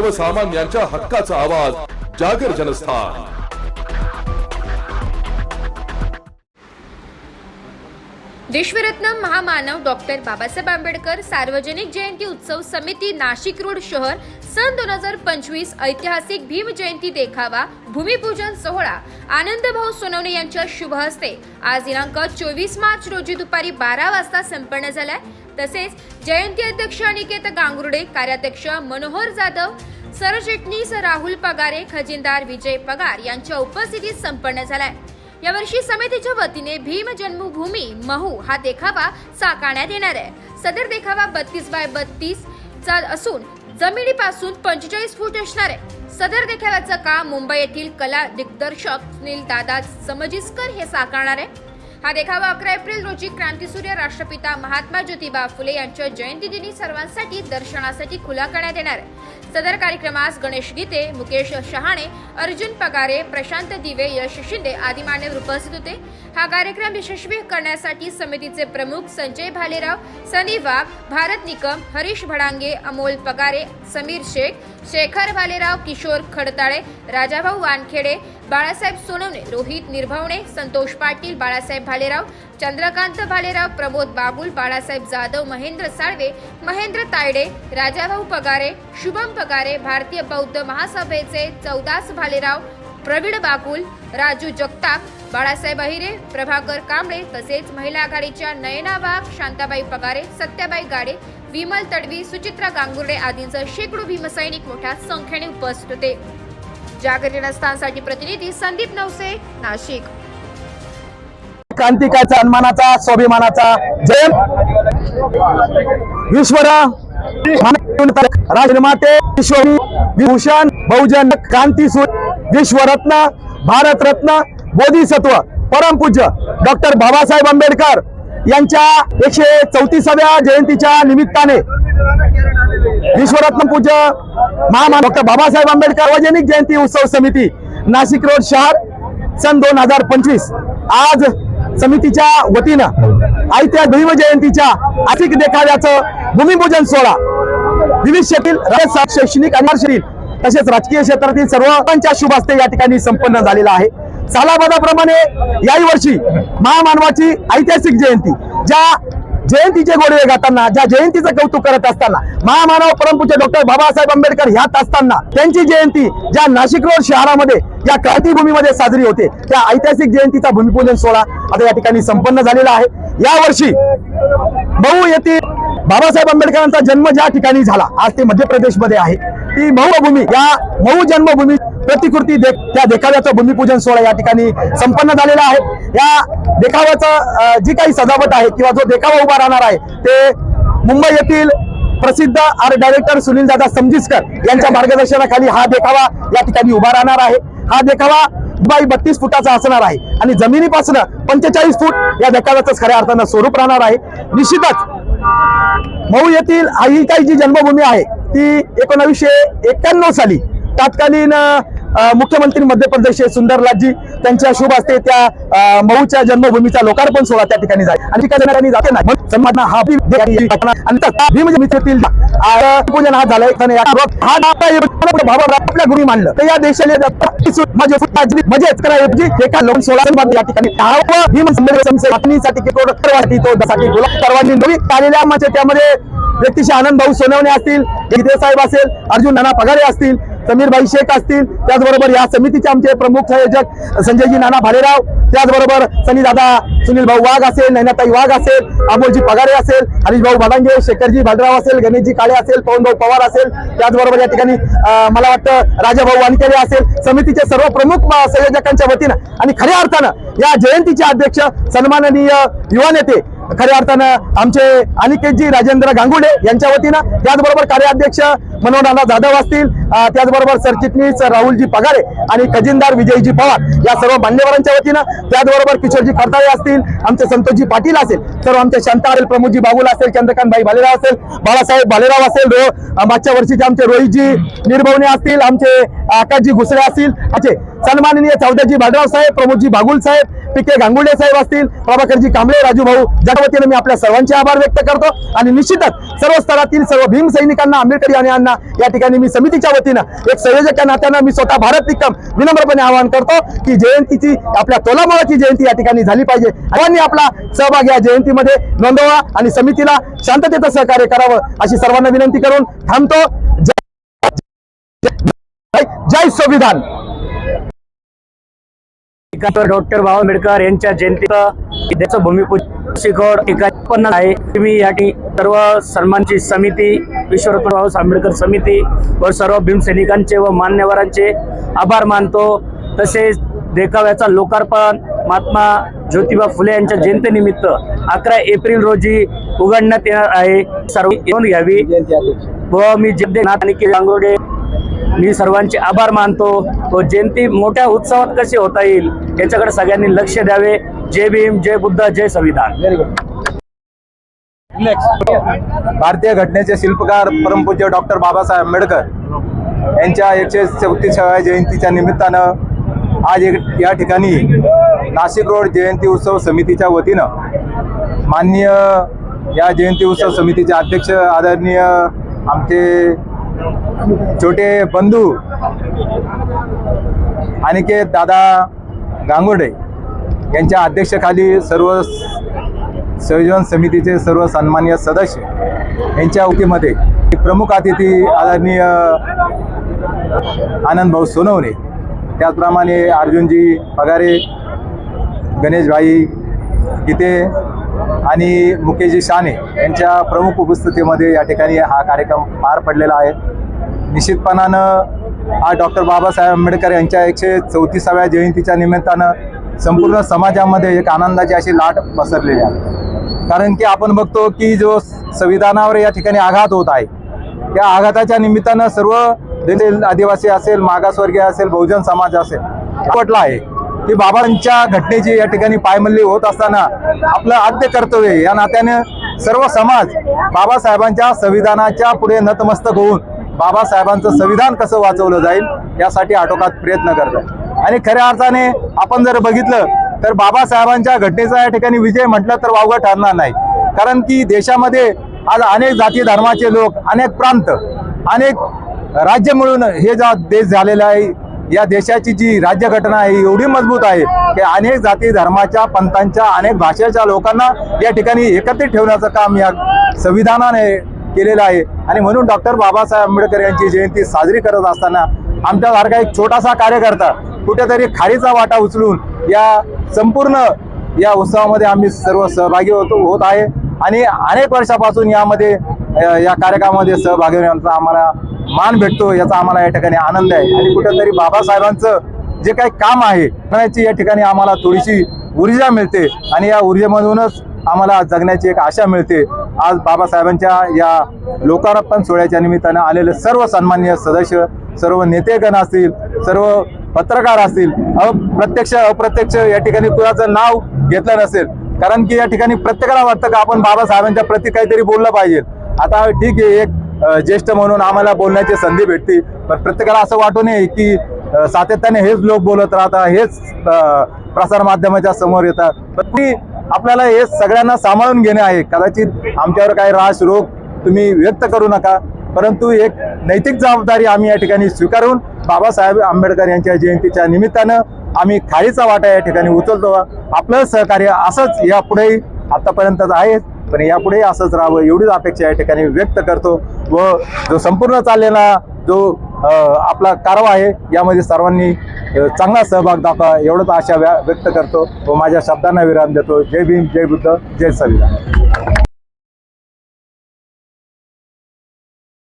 सर्वसामान्यांच्या हक्काचा आवाज जागर जनस्थान. विश्वरत्न महामानव डॉक्टर बाबासाहेब आंबेडकर सार्वजनिक जयंती उत्सव समिती नाशिक रोड शहर सन दोन हजार पंचवीस ऐतिहासिक भीम जयंती देखावा भूमिपूजन सोहळा. आनंदभाऊ सोनवणे यांच्या शुभ हस्ते आज दिनांक चोवीस मार्च रोजी दुपारी बारा वाजता संपन्न झालाय. तसेच जयंती अध्यक्ष अनिकेत गांगुर्डे कार्याध्यक्ष मनोहर जाधव सरचिटणीस राहुल पगारे खजिनदार विजय पगार यांच्या उपस्थितीत संपन्न झालाय. यावर्षी समितीच्या वतीने भीम जन्मभूमी महू हा देखावा साकारण्यात येणार आहे. सदर देखावा बत्तीस बाय बत्तीस चा असून जमिनीपासून पंचेचाळीस फूट असणार आहे. सदर देखाव्याचं काम मुंबई येथील कला दिग्दर्शक सुनील दादा समजिस्कर हे साकारणार आहे. हा देखावा अकरा एप्रिल रोजी क्रांतीसूर्य राष्ट्रपिता महात्मा ज्योतिबा फुले यांच्या जयंतीदिनी सर्वांसाठी दर्शनासाठी खुला करण्यात येणार आहे. सदर कार्यक्रमास गणेश गीते मुकेश शहाणे अर्जुन पगारे प्रशांत दिवे यश शिंदे आदी मान्यवर उपस्थित होते. हा कार्यक्रम यशस्वी करण्यासाठी समितीचे प्रमुख संजय भालेराव सनी वाघ भारत निकम हरीश भडांगे अमोल पगारे समीर शेख शेखर भालेराव किशोर खडताळे राजाभाऊ वानखेडे बाळासाहेब सोनवणे रोहित निर्भवणे संतोष पाटील बाळासाहेब भालेराव चंद्रकांत भालेराव प्रमोद बाबुल बाळासाहेब जाधव महेंद्र साळवे महेंद्र तायडे राजाभाऊ पगारे शुभम पगारे भारतीय बौद्ध महासभेचे चौदास भालेराव प्रवीण बाकुल राजू जगताप बाळासाहेब अहिरे प्रभाकर कांबळे तसेच महिला आघाडीच्या नयना वाघ शांताबाई पगारे सत्याबाई गाडे विमल तडवी सुचित्रा गांगुर्डे आदींसह शेकडो भीमसैनिक मोठ्या संख्येने उपस्थित होते. जागरण स्थानसाठी प्रतिनिधी संदीप नवसे नाशिक. क्रांतिकाचा सन्मानाचा स्वाभिमानाचा जय. विश्वर राजमाते ईश्वरी विभूषण बहुजन क्रांती विश्वरत्न भारतरत्न बोधिसत्व परमपूज्य डॉक्टर बाबासाहेब आंबेडकर. यांच्या एकशे चौतीसाव्या जयंतीच्या निमित्ताने विश्वरत्न पूज्य महामान डॉक्टर बाबासाहेब आंबेडकर सार्वजनिक जयंती उत्सव समिती नाशिक रोड शहर सन दोन हजार पंचवीस. आज समितीच्या वतीनं आयत्या भीम जयंतीच्या आर्थिक देखाव्याचं भूमिपूजन सोहळा. विविध क्षेत्रातील शैक्षणिक आणि तसेच राजकीय क्षेत्रातील सर्वांच्या शुभ हस्ते या ठिकाणी संपन्न झालेला आहे. सालाबादाप्रमाणे याही वर्षी महामानवाची ऐतिहासिक जयंती ज्या जयंतीचे गोडवे गाताना ज्या जयंतीचं कौतुक करत असताना महामानव परमपूज्य डॉक्टर बाबासाहेब आंबेडकर ह्यात असताना त्यांची जयंती ज्या नाशिक रोड शहरामध्ये या क्रांतीभूमीमध्ये साजरी होते त्या ऐतिहासिक जयंतीचा भूमिपूजन सोहळा आता या ठिकाणी संपन्न झालेला आहे. या वर्षी मऊ येथील बाबासाहेब आंबेडकरांचा जन्म ज्या ठिकाणी झाला आज ते मध्य प्रदेशमध्ये आहे. ती मऊ भूमी या मऊ जन्मभूमी प्रतिकृती दे त्या देखाव्याचं भूमिपूजन सोहळा या ठिकाणी संपन्न झालेला आहे. या देखाव्याचं जी काही सजावट आहे किंवा जो देखावा उभा राहणार आहे ते मुंबई येथील प्रसिद्ध आर्ट डायरेक्टर सुनील दादा समजीसकर यांच्या मार्गदर्शनाखाली हा देखावा या ठिकाणी उभा राहणार आहे. हा देखावा बाई बत्तीस फुटाचा असणार आहे आणि जमिनीपासून पंचेचाळीस फूट या देखाव्याचं खऱ्या अर्थानं स्वरूप राहणार आहे. निश्चितच मऊ येथील ही काही जी जन्मभूमी आहे. ती एकोणावीसशे एक्क्याण्णव साली तत्कालीन मुख्यमंत्री मध्य प्रदेशचे सुंदरलालजी त्यांच्या शुभ असते त्या मऊच्या जन्मभूमीचा लोकार्पण सोहळा त्या ठिकाणी जाईल आणि त्या ठिकाणी जाते नाही. हा भीम म्हणजे घटना पूजन हा झालाय. हा आपल्या गुरु मानलं. तर या देशाला एका लोक सोळा या ठिकाणी. साठी गुलाब सर्वांनी नवी आलेल्या त्यामध्ये व्यक्तीशी आनंद भाऊ सोनवणे असतील साहेब असेल अर्जुन नाना पगारे असतील समीरभाई शेख असतील त्याचबरोबर या समितीचे आमचे प्रमुख संयोजक संजयजी नाना भालेराव त्याचबरोबर सनी दादा सुनील भाऊ वाघ असेल नैनाताई वाघ असेल अमोलजी पगारे असेल हरीश भाऊ भाडांगे शेखरजी भालराव असेल गणेशजी काळे असेल पवनभाऊ पवार असेल त्याचबरोबर या ठिकाणी मला वाटतं राजाभाऊ वानखेडे असेल समितीचे सर्व प्रमुख संयोजकांच्या वतीनं आणि खऱ्या अर्थानं या जयंतीचे अध्यक्ष सन्माननीय युवा नेते खऱ्या अर्थानं आमचे अनिकेतजी राजेंद्र गांगुडे यांच्या वतीनं त्याचबरोबर कार्याध्यक्ष मनोहरनाना जाधव असतील त्याचबरोबर सरचिटणीस राहुलजी पगारे आणि खजिनदार विजयजी पवार या सर्व मान्यवरांच्या वतीनं त्याचबरोबर किशोरजी खडताळे असतील आमचे संतोषजी पाटील असेल सर्व आमचे शांता असेल प्रमोदजी बाबुल असेल चंद्रकांतभाई भालेराव असेल बाळासाहेब भालेराव असेल रो मागच्या वर्षीचे आमचे रोहितजी निर्भवणे असतील आमचे आकाशजी घुसळे असतील. असे सन्माननीय चौदाजी भाडराव साहेब प्रमोदजी भागुल साहेब पिके गांगुडे साहेब असतील प्रभाकरजी कांबळे राजू भाऊ ज्या वतीने मी आपल्या सर्वांचे आभार व्यक्त करतो. आणि निश्चितच सर्व स्तरातील सर्व भीम सैनिकांना आंबेडकरी आणि यांना या ठिकाणी मी समितीच्या वतीनं एक संयोजक नात्यानं मी स्वतः भारत निकम विनम्रपणे आवाहन करतो की जयंतीची आपल्या तोलामोळाची जयंती या ठिकाणी झाली पाहिजे. सर्वांनी आपला सहभाग या जयंतीमध्ये नोंदवा आणि समितीला शांततेचं सहकार्य करावं अशी सर्वांना विनंती करून थांबतो. संविधान. डॉक्टर बाबा आंबेडकर यांच्या जयंतीचं त्याचं भूमिपूजन. शिखर एका आहे. तुम्ही या ठिकाणी सर्व सन्मानची समिती विश्वरत्न बाबा आंबेडकर समिती व सर्व भीमसैनिकांचे व मान्यवरांचे आभार मानतो. तसेच देखाव्याचा लोकार्पण महात्मा ज्योतिबा फुले यांच्या जयंतीनिमित्त अकरा एप्रिल रोजी उघडण्यात येणार आहे. सर्व येऊन घ्यावी. व मी जगदेनाथ आणि के मी सर्वांचे आभार मानतो. व जयंती मोठ्या उत्सवात कशी होता येईल याच्याकडे सगळ्यांनी लक्ष द्यावे. जय भीम जय बुद्ध जय संविधान. भारतीय घटनेचे शिल्पकार परमपूज्य डॉक्टर बाबासाहेब आंबेडकर यांच्या एकशे चौतीसाव्या जयंतीच्या निमित्तानं आज एक या ठिकाणी नाशिक रोड जयंती उत्सव समितीच्या वतीनं माननीय या जयंती उत्सव समितीचे अध्यक्ष आदरणीय आमचे छोटे बंधू अनिकेत दादा गांगुडे यांच्या अध्यक्षखाली सर्व संयोजन समितीचे सर्व सन्मान्य सदस्य यांच्या वतीमध्ये प्रमुख अतिथी आदरणीय आनंद भाऊ सोनवणे त्याचप्रमाणे अर्जुनजी पगारे गणेशभाई गीते आणि मुकेशजी शाने यांच्या प्रमुख उपस्थितीमध्ये या ठिकाणी हा कार्यक्रम पार पडलेला आहे. निश्चितपणानं हा डॉक्टर बाबासाहेब आंबेडकर यांच्या एकशे चौतीसाव्या जयंतीच्या निमित्तानं संपूर्ण समाजामध्ये एक आनंदाची अशी लाट पसरलेली आहे. कारण की आपण बघतो की जो संविधानावर या ठिकाणी आघात होत आहे त्या आघाताच्या निमित्तानं सर्व देशातील आदिवासी असेल मागासवर्गीय असेल बहुजन समाज असेल पटला आहे. की बाबांच्या घटनेची या ठिकाणी पायमल्ली होत असताना आपलं आद्य कर्तव्य या नात्याने सर्व समाज बाबासाहेबांच्या संविधानाच्या पुढे नतमस्तक होऊन बाबासाहेबांचं संविधान कसं वाचवलं जाईल यासाठी आटोकात प्रयत्न करतात आणि खऱ्या अर्थाने आपण जर बघितलं तर बाबासाहेबांच्या घटनेचा या ठिकाणी विजय म्हटलं तर वावगं ठरणार नाही. कारण की देशामध्ये आज अनेक जाती धर्माचे लोक अनेक प्रांत अनेक राज्य मिळून हे जा देश झालेला आहे या देशाची जी राज्यघटना आहे एवढी मजबूत आहे की अनेक जाती धर्माच्या पंथांच्या अनेक भाषेच्या लोकांना या ठिकाणी एकत्रित ठेवण्याचं काम या संविधानाने केलेलं आहे. आणि म्हणून डॉक्टर बाबासाहेब आंबेडकर यांची जयंती साजरी करत असताना आमच्यासारखा एक छोटासा कार्यकर्ता कुठेतरी खारीचा वाटा उचलून या संपूर्ण या उत्सवामध्ये आम्ही सर्व सहभागी होतो होत आहे. आणि अनेक वर्षापासून यामध्ये या कार्यक्रमामध्ये सहभागी होण्याचा आम्हाला मान भेटतो याचा आम्हाला या ठिकाणी आनंद आहे. आणि कुठेतरी बाबासाहेबांचं जे काही काम आहे म्हणायची या ठिकाणी आम्हाला थोडीशी ऊर्जा मिळते. आणि या ऊर्जेमधूनच आम्हाला जगण्याची एक आशा मिळते. आज बाबासाहेबांच्या या लोकार्पण सोहळ्याच्या निमित्तानं आलेले सर्व सन्मान्य सदस्य सर्व नेतेगण असतील सर्व पत्रकार असतील अ प्रत्यक्ष अप्रत्यक्ष या ठिकाणी कुणाचं नाव घेतलं नसेल कारण की या ठिकाणी प्रत्येकाला वाटतं का आपण बाबासाहेबांच्या प्रती काहीतरी बोललं पाहिजे. आता ठीक आहे एक ज्येष्ठ म्हणून आम्हाला बोलण्याची संधी भेटते. पण प्रत्येकाला असं वाटू नये की सातत्याने हेच लोक बोलत राहतात हेच प्रसारमाध्यमाच्या प्रसार माध्यमाच्या समोर येतात. पण ती आपल्याला हे सगळ्यांना सांभाळून घेणे आहे. कदाचित आमच्यावर काही राश रोग तुम्ही व्यक्त करू नका. परंतु एक नैतिक जबाबदारी आम्ही या ठिकाणी स्वीकारून बाबासाहेब आंबेडकर यांच्या जयंतीच्या निमित्तानं आम्ही खारीचा वाटा या ठिकाणी उचलतो. आपलं सहकार्य असंच यापुढेही आतापर्यंतच आहे. पण यापुढेही असंच राहावं एवढीच अपेक्षा या ठिकाणी व्यक्त करतो व जो संपूर्ण चाललेला जो आपला कारवा आहे यामध्ये सर्वांनी चांगला सहभाग दाखवा एवढंच आशा व्या- व्यक्त करतो व माझ्या शब्दांना विराम देतो. जय भीम जय बुद्ध जय संविधान.